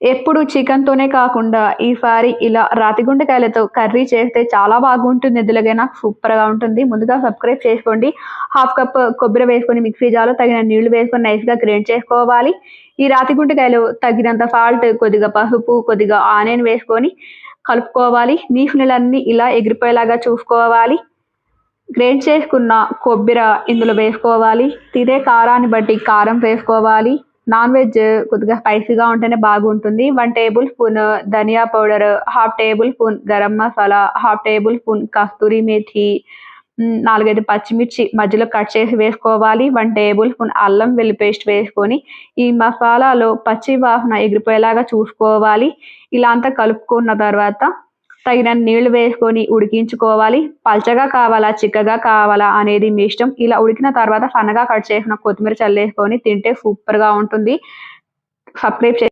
ఎప్పుడు చికెన్‌తోనే కాకుండా ఈసారి ఇలా రాతి గుండెకాయలతో కర్రీ చేస్తే చాలా బాగుంటుంది. ఎందులోకైనా సూపర్‌గా ఉంటుంది. ముందుగా సబ్స్క్రైబ్ చేసుకోండి. హాఫ్ కప్ కొబ్బరి వేసుకొని మిక్సీ జాలో తగిన నీళ్ళు వేసుకొని నైస్‌గా గ్రైండ్ చేసుకోవాలి. ఈ రాతి గుంటకాయలు తగినంత సాల్ట్, కొద్దిగా పసుపు, కొద్దిగా ఆనియన్ వేసుకొని కలుపుకోవాలి. నీసు ఇలా ఎగిరిపోయేలాగా చూసుకోవాలి. గ్రైండ్ చేసుకున్న కొబ్బరి ఇందులో వేసుకోవాలి. తినే కారాన్ని బట్టి కారం వేసుకోవాలి. నాన్ వెజ్ కొద్దిగా స్పైసీగా ఉంటేనే బాగుంటుంది. వన్ టేబుల్ స్పూన్ uh, ధనియా powder, half tablespoon garam masala, half tablespoon kasturi methi, నాలుగైదు పచ్చిమిర్చి మధ్యలో కట్ చేసి వేసుకోవాలి. వన్ టేబుల్ స్పూన్ అల్లం వెల్లి పేస్ట్ వేసుకొని ఈ మసాలాలో పచ్చి వాసన ఎగిరిపోయేలాగా చూసుకోవాలి. ఇలా అంతా కలుపుకున్న తర్వాత తగినన్ని నీళ్ళు వేసుకొని ఉడికించుకోవాలి. పల్చగా కావాలా, చిక్కగా కావాలా అనేది మీ ఇష్టం. ఇలా ఉడికిన తర్వాత సన్నగా కట్ చేసిన కొత్తిమీర చల్లేసుకొని తింటే సూపర్‌గా ఉంటుంది. సబ్స్క్రైబ్ చే